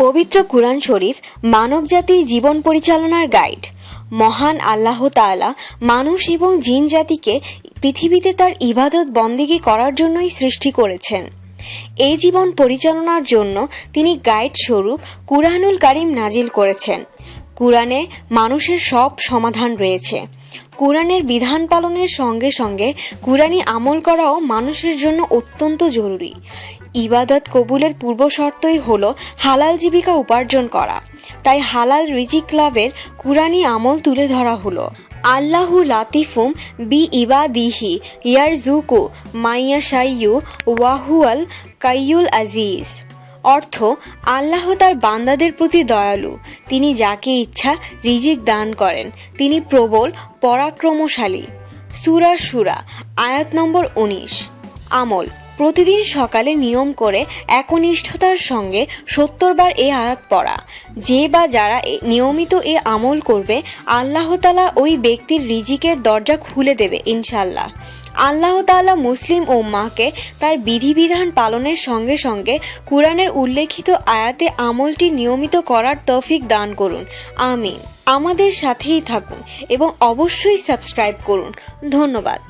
পবিত্র কুরআন শরীফ মানবজাতির জীবন পরিচালনার গাইড। মহান আল্লাহ তাআলা মানুষ এবং জিন জাতিকে পৃথিবীতে তার ইবাদত বন্দেগী করার জন্যই সৃষ্টি করেছেন। এই জীবন পরিচালনার জন্য তিনি গাইড স্বরূপ কুরআনুল কারিম নাজিল করেছেন। কুরআনে মানুষের সব সমাধান রয়েছে। কোরআনের বিধান পালনের সঙ্গে সঙ্গে কুরআনি আমল করাও মানুষের জন্য অত্যন্ত জরুরি। ইবাদত কবুলের পূর্ব শর্তই হল হালাল জীবিকা উপার্জন করা। তাই হালাল রিজিক ক্লাবের কুরআনি আমল তুলে ধরা হলো। আল্লাহু লাতিফুম বি ইবাদিহি ইয়ারজুকু মাইয়া সাইয়ু ওয়াহুয়াল কাইয়ুল আজিজ। অর্থ, আল্লাহ তার বান্দাদের প্রতি দয়ালু। তিনি যাকে ইচ্ছা রিজিক দান করেন। তিনি প্রবল, পরাক্রমশালী। সুরা সুরা, আয়াত নম্বর উনিশ। আমল। প্রতিদিন সকালে নিয়ম করে একনিষ্ঠতার সঙ্গে সত্তর বার এ আয়াত পড়া। যে বা যারা নিয়মিত এ আমল করবে, আল্লাহ তালা ওই ব্যক্তির রিজিকের দরজা খুলে দেবে ইনশাল্লাহ আল্লাহ তাআলা মুসলিম উম্মাহকে তার বিধিবিধান পালনের সঙ্গে সঙ্গে কোরআনের উল্লেখিত আয়াতে আমলটি নিয়মিত করার তৌফিক দান করুন। আমিন। আমাদের সাথেই থাকুন এবং অবশ্যই সাবস্ক্রাইব করুন। ধন্যবাদ।